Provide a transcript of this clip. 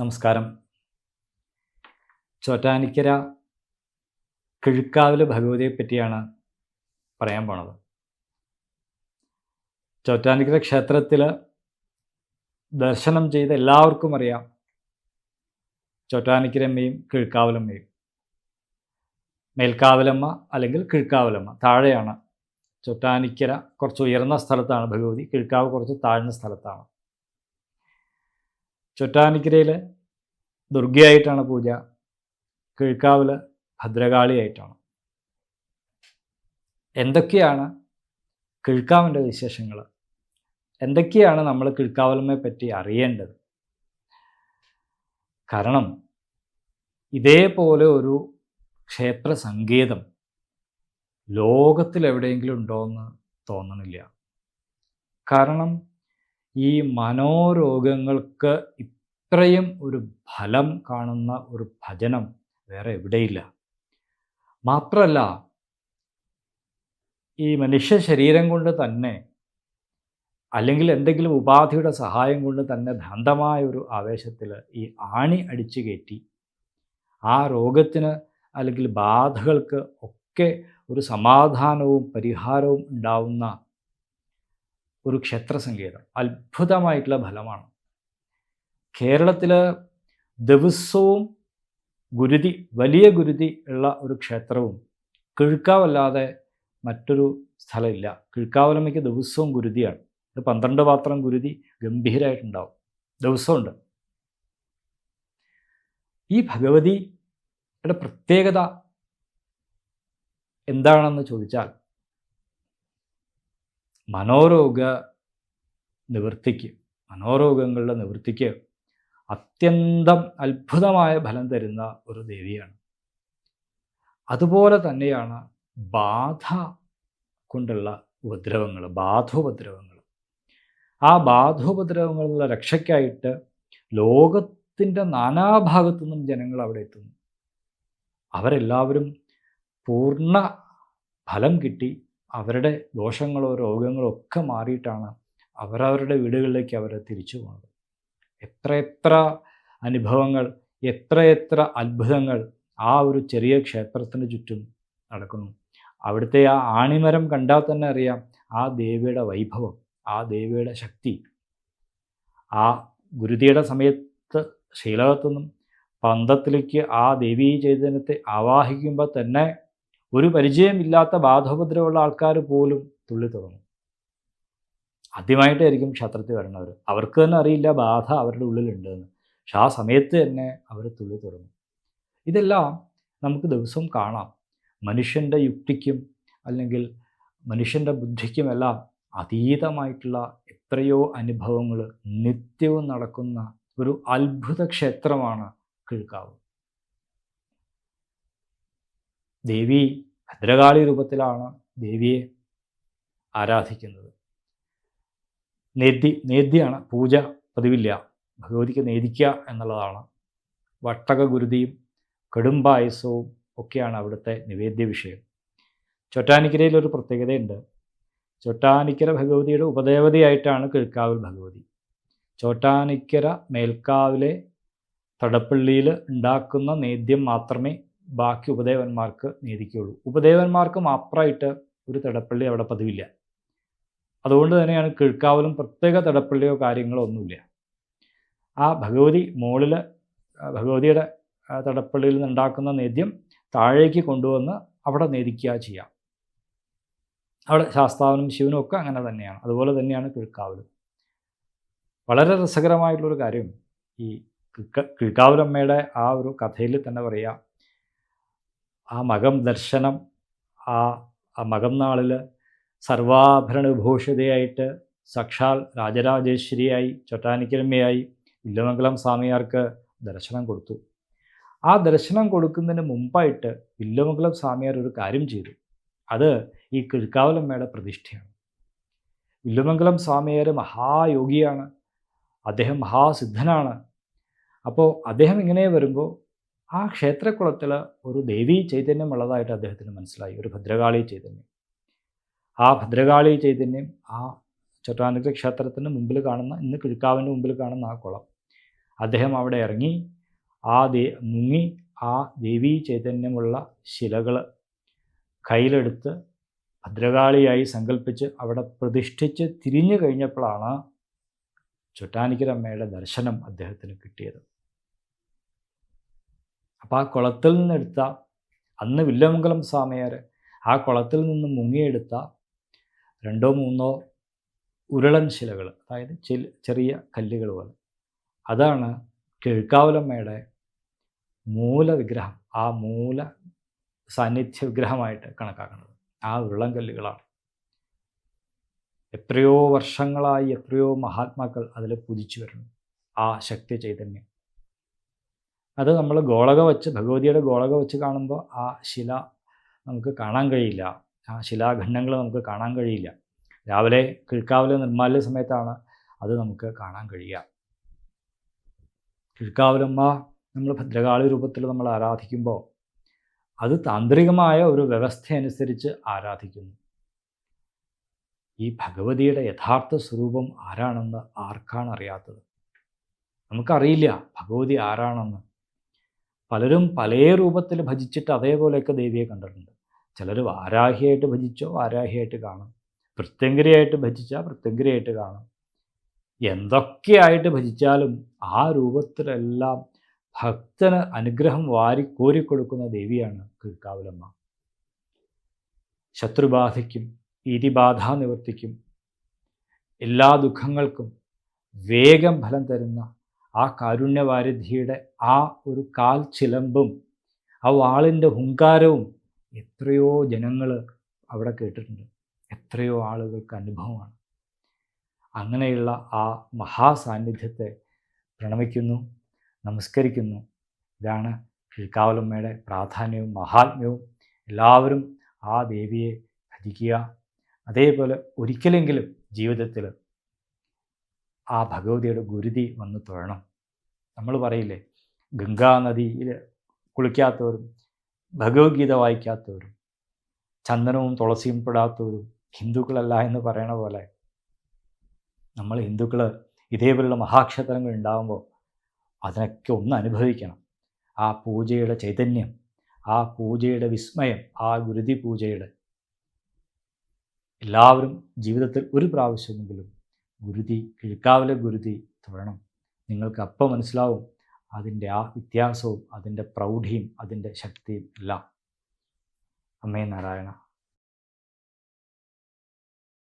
നമസ്കാരം. ചോറ്റാനിക്കര കിഴുക്കാവിലെ ഭഗവതിയെ പറ്റിയാണ് പറയാൻ പോണത്. ചോറ്റാനിക്കര ക്ഷേത്രത്തിൽ ദർശനം ചെയ്ത എല്ലാവർക്കും അറിയാം ചോറ്റാനിക്കരമ്മയും കിഴുക്കാവിലമ്മയും. മേൽക്കാവലമ്മ അല്ലെങ്കിൽ കിഴുക്കാവിലമ്മ താഴെയാണ്. ചോറ്റാനിക്കര കുറച്ച് ഉയർന്ന സ്ഥലത്താണ് ഭഗവതി കിഴുക്കാവ് കുറച്ച് താഴ്ന്ന സ്ഥലത്താണ്. ചൊറ്റാനിക്കരയിൽ ദുർഗയായിട്ടാണ് പൂജ കിഴക്കാവിൽ ഭദ്രകാളിയായിട്ടാണ്. എന്തൊക്കെയാണ് കിഴക്കാവിന്റെ വിശേഷങ്ങൾ എന്തൊക്കെയാണ് നമ്മൾ കിഴക്കാവലമ്മയെ പറ്റി അറിയേണ്ടത്? കാരണം ഇതേപോലെ ഒരു ക്ഷേത്ര സങ്കേതം ലോകത്തിൽ എവിടെയെങ്കിലും ഉണ്ടോ എന്ന് തോന്നണില്ല. കാരണം ഈ മനോരോഗങ്ങൾക്ക് ഇത്രയും ഒരു ഫലം കാണുന്ന ഒരു ഭജനം വേറെ എവിടെയില്ല. മാത്രമല്ല ഈ മനുഷ്യ ശരീരം കൊണ്ട് തന്നെ അല്ലെങ്കിൽ എന്തെങ്കിലും ഉപാധിയുടെ സഹായം കൊണ്ട് തന്നെ ഭ്രാന്തമായ ഒരു ആവേശത്തിൽ ഈ ആണി അടിച്ചു കയറ്റി ആ രോഗത്തിന് അല്ലെങ്കിൽ ബാധകൾക്ക് ഒക്കെ ഒരു സമാധാനവും പരിഹാരവും ഉണ്ടാവുന്ന ഒരു ക്ഷേത്ര സംഗീതം അത്ഭുതമായിട്ടുള്ള ഫലമാണ്. കേരളത്തിൽ ദിവസവും ഗുരുതി വലിയ ഗുരുതി ഉള്ള ഒരു ക്ഷേത്രവും കിഴുക്കാവല്ലാതെ മറ്റൊരു സ്ഥലമില്ല. കിഴുക്കാവലമ്മയ്ക്ക് ദിവസവും ഗുരുതിയാണ്. ഒരു പന്ത്രണ്ട് പാത്രം ഗുരുതി ഗംഭീരമായിട്ടുണ്ടാവും ദിവസമുണ്ട്. ഈ ഭഗവതിയുടെ പ്രത്യേകത എന്താണെന്ന് ചോദിച്ചാൽ മനോരോഗ നിവൃത്തിക്ക് മനോരോഗങ്ങളുടെ നിവൃത്തിക്ക് അത്യന്തം അത്ഭുതമായ ഫലം തരുന്ന ഒരു ദേവിയാണ്. അതുപോലെ തന്നെയാണ് ബാധ കൊണ്ടുള്ള ഉപദ്രവങ്ങൾ ബാധോപദ്രവങ്ങൾ. ആ ബാധോപദ്രവങ്ങളുള്ള രക്ഷയ്ക്കായിട്ട് ലോകത്തിന്റെ നാനാഭാഗത്തു നിന്നും ജനങ്ങൾ അവിടെ എത്തുന്നു. അവരെല്ലാവരും പൂർണ ഫലം കിട്ടി അവരുടെ ദോഷങ്ങളോ രോഗങ്ങളോ ഒക്കെ മാറിയിട്ടാണ് അവരവരുടെ വീടുകളിലേക്ക് അവർ തിരിച്ചു പോകുന്നത് എത്രയെത്ര അനുഭവങ്ങൾ എത്രയെത്ര അത്ഭുതങ്ങൾ ആ ഒരു ചെറിയ ക്ഷേത്രത്തിന് ചുറ്റും നടക്കുന്നു. അവിടുത്തെ ആ ആണിമരം കണ്ടാൽ തന്നെ അറിയാം ആ ദേവിയുടെ വൈഭവം ആ ദേവിയുടെ ശക്തി. ആ ഗുരുതിയുടെ സമയത്ത് ശീലകത്തുനിന്നും പന്തത്തിലേക്ക് ആ ദേവീ ചൈതന്യത്തെ ആവാഹിക്കുമ്പോൾ തന്നെ ഒരു പരിചയമില്ലാത്ത ബാധോപദ്രവമുള്ള ആൾക്കാർ പോലും തുള്ളി തുടങ്ങും ആദ്യമായിട്ടായിരിക്കും ക്ഷേത്രത്തിൽ വരുന്നവർ. അവർക്ക് തന്നെ അറിയില്ല ബാധ അവരുടെ ഉള്ളിലുണ്ടെന്ന്. പക്ഷെ ആ സമയത്ത് തന്നെ അവർ തുള്ളി തുടങ്ങും ഇതെല്ലാം നമുക്ക് ദിവസവും കാണാം. മനുഷ്യന്റെ യുക്തിക്കും അല്ലെങ്കിൽ മനുഷ്യന്റെ ബുദ്ധിക്കുമെല്ലാം അതീതമായിട്ടുള്ള എത്രയോ അനുഭവങ്ങൾ നിത്യവും നടക്കുന്ന ഒരു അത്ഭുത ക്ഷേത്രമാണ് കിഴുക്കാവ്. ദേവി ഭദ്രകാളി രൂപത്തിലാണ് ദേവിയെ ആരാധിക്കുന്നത്. നേദ്യ നേദ്യാണ് പൂജ പതിവില്ല. ഭഗവതിക്ക് നേദിക്കുക എന്നുള്ളതാണ്. വട്ടക ഗുരുതിയും കടുംപായസവും ഒക്കെയാണ് അവിടുത്തെ നിവേദ്യ വിഷയം. ചൊറ്റാനിക്കരയിൽ ഒരു പ്രത്യേകതയുണ്ട്. ചൊട്ടാനിക്കര ഭഗവതിയുടെ ഉപദേവതയായിട്ടാണ് കിഴക്കാവിൽ ഭഗവതി. ചോട്ടാനിക്കര മേൽക്കാവിലെ തടപ്പള്ളിയിൽ ഉണ്ടാക്കുന്ന നേദ്യം മാത്രമേ ബാക്കി ഉപദേവന്മാർക്ക് നീതിക്കുള്ളൂ. ഉപദേവന്മാർക്കും മാത്രമായിട്ട് ഒരു തടപ്പള്ളി അവിടെ പതിവില്ല. അതുകൊണ്ട് തന്നെയാണ് കിഴക്കാവലും പ്രത്യേക തടപ്പള്ളിയോ കാര്യങ്ങളോ ഒന്നുമില്ല. ആ ഭഗവതി മുകളിൽ ഭഗവതിയുടെ തടപ്പള്ളിയിൽ നിന്നുണ്ടാക്കുന്ന നേദ്യം താഴേക്ക് കൊണ്ടുവന്ന് അവിടെ നേദിക്കുക ചെയ്യാം. അവിടെ ശാസ്താവനും ശിവനും ഒക്കെ അങ്ങനെ തന്നെയാണ്. അതുപോലെ തന്നെയാണ് കിഴക്കാവലും. വളരെ രസകരമായിട്ടുള്ളൊരു കാര്യം ഈ കിഴക്കാവലമ്മയുടെ ആ ഒരു കഥയിൽ തന്നെ പറയാം. ആ മകം ദർശനം ആ ആ മകം നാളിൽ സർവാഭരണവിഭൂഷിതയായിട്ട് സാക്ഷാൽ രാജരാജേശ്വരിയായി ചൊട്ടാനിക്കരമ്മയായി വില്ലുമംഗലം സ്വാമിയാർക്ക് ദർശനം കൊടുത്തു. ആ ദർശനം കൊടുക്കുന്നതിന് മുമ്പായിട്ട് ഇല്ലമംഗലം സ്വാമിയാർ ഒരു കാര്യം ചെയ്തു. അത് ഈ കിഴക്കാവലമ്മയുടെ പ്രതിഷ്ഠയാണ്. ഇല്ലമംഗലം സ്വാമിയാർ മഹായോഗിയാണ്. അദ്ദേഹം മഹാസിദ്ധനാണ്. അപ്പോൾ അദ്ദേഹം ഇങ്ങനെ വരുമ്പോൾ ആ ക്ഷേത്രക്കുളത്തിൽ ഒരു ദേവീ ചൈതന്യം ഉള്ളതായിട്ട് അദ്ദേഹത്തിന് മനസ്സിലായി ഒരു ഭദ്രകാളി ചൈതന്യം. ആ ഭദ്രകാളി ചൈതന്യം ആ ചൊട്ടാനിക്കര ക്ഷേത്രത്തിന് മുമ്പിൽ കാണുന്ന ഇന്ന് കിഴക്കാവിന്റെ മുമ്പിൽ കാണുന്ന ആ കുളം. അദ്ദേഹം അവിടെ ഇറങ്ങി ആ ദേ മുങ്ങി ആ ദേവീ ചൈതന്യമുള്ള ശിലകൾ കയ്യിലെടുത്ത് ഭദ്രകാളിയായി സങ്കല്പിച്ച് അവിടെ പ്രതിഷ്ഠിച്ച് തിരിഞ്ഞു കഴിഞ്ഞപ്പോഴാണ് ചൊട്ടാനിക്കരമ്മയുടെ ദർശനം അദ്ദേഹത്തിന് കിട്ടിയത്. അപ്പോൾ ആ കുളത്തിൽ നിന്നെടുത്ത അന്ന് വില്ലമംഗലം സ്വാമിയാർ ആ കുളത്തിൽ നിന്ന് മുങ്ങിയെടുത്ത രണ്ടോ മൂന്നോ ഉരുളൻ ശിലകൾ അതായത് ചെറിയ കല്ലുകൾ പോലെ അതാണ് കിഴക്കാവലമ്മയുടെ മൂലവിഗ്രഹം. ആ മൂല സാന്നിധ്യ വിഗ്രഹമായിട്ട് കണക്കാക്കുന്നത്. ആ ഉരുളൻ കല്ലുകളാണ്. എത്രയോ വർഷങ്ങളായി എത്രയോ മഹാത്മാക്കൾ അതിൽ പുതിച്ചു വരുന്നു. ആ ശക്തി ചൈതന്യം. അത് നമ്മൾ ഗോളക വെച്ച് ഭഗവതിയുടെ ഗോളക വെച്ച് കാണുമ്പോൾ ആ ശില നമുക്ക് കാണാൻ കഴിയില്ല. ആ ശിലാഖണ്ഡങ്ങൾ നമുക്ക് കാണാൻ കഴിയില്ല. രാവിലെ കിഴക്കാവിലെ നിർമ്മാല്യ സമയത്താണ് അത് നമുക്ക് കാണാൻ കഴിയുക. കിഴക്കാവിലമ്മ നമ്മൾ ഭദ്രകാളി രൂപത്തിൽ നമ്മൾ ആരാധിക്കുമ്പോൾ അത് താന്ത്രികമായ ഒരു വ്യവസ്ഥ അനുസരിച്ച് ആരാധിക്കുന്നു. ഈ ഭഗവതിയുടെ യഥാർത്ഥ സ്വരൂപം ആരാണെന്ന് ആർക്കാണ് അറിയാത്തത്? നമുക്കറിയില്ല ഭഗവതി ആരാണെന്ന്. പലരും പല രൂപത്തിൽ ഭജിച്ചിട്ട് അതേപോലെയൊക്കെ ദേവിയെ കണ്ടിട്ടുണ്ട്. ചിലർ വാരാഹിയായിട്ട് ഭജിച്ചോ വാരാഹിയായിട്ട് കാണും. പ്രത്യങ്കരിയായിട്ട് ഭജിച്ചാൽ പ്രത്യങ്കരിയായിട്ട് കാണും. എന്തൊക്കെയായിട്ട് ഭജിച്ചാലും ആ രൂപത്തിലെല്ലാം ഭക്തന് അനുഗ്രഹം വാരി കോരിക്കൊടുക്കുന്ന ദേവിയാണ് കിഴക്കാവിലമ്മ. ശത്രുബാധയ്ക്കും ഇരിബാധാ നിവർത്തിക്കും. എല്ലാ ദുഃഖങ്ങൾക്കും വേഗം ഫലം തരുന്ന ആ കാരുണ്യവാരിധിയുടെ ആ ഒരു കാൽ ചിലമ്പും ആ വാളിന്റെ ഹുങ്കാരവും എത്രയോ ജനങ്ങൾ അവിടെ കേട്ടിട്ടുണ്ട്. എത്രയോ ആളുകൾക്ക് അനുഭവമാണ്. അങ്ങനെയുള്ള ആ മഹാസാന്നിധ്യത്തെ പ്രണമിക്കുന്നു നമസ്കരിക്കുന്നു. ഇതാണ് കിഴക്കാവലമ്മയുടെ പ്രാധാന്യവും മഹാത്മ്യവും. എല്ലാവരും ആ ദേവിയെ ഭജിക്കുക. അതേപോലെ ഒരിക്കലെങ്കിലും ജീവിതത്തിൽ ആ ഭഗവതിയുടെ ഗുരുതി വന്ന് തൊഴണം. നമ്മൾ പറയില്ലേ ഗംഗാനദിയിൽ കുളിക്കാത്തവരും ഭഗവത്ഗീത വായിക്കാത്തവരും ചന്ദനവും തുളസിയും പെടാത്തവരും ഹിന്ദുക്കളല്ല എന്ന് പറയണ പോലെ നമ്മൾ ഹിന്ദുക്കൾ ഇതേപോലുള്ള മഹാക്ഷേത്രങ്ങൾ ഉണ്ടാകുമ്പോൾ അതിനൊക്കെ ഒന്ന് അനുഭവിക്കണം. ആ പൂജയുടെ ചൈതന്യം ആ പൂജയുടെ വിസ്മയം ആ ഗുരുതി പൂജയുടെ എല്ലാവരും ജീവിതത്തിൽ ഒരു പ്രാവശ്യമെങ്കിലും ഗുരുതി കിഴക്കാവിലെ ഗുരുതി തൊഴണം. നിങ്ങൾക്ക് അപ്പോൾ മനസ്സിലാവും അതിന്റെ ആ വ്യത്യാസവും അതിന്റെ പ്രൗഢിയും അതിന്റെ ശക്തിയും എല്ലാം. അമ്മേ നാരായണ.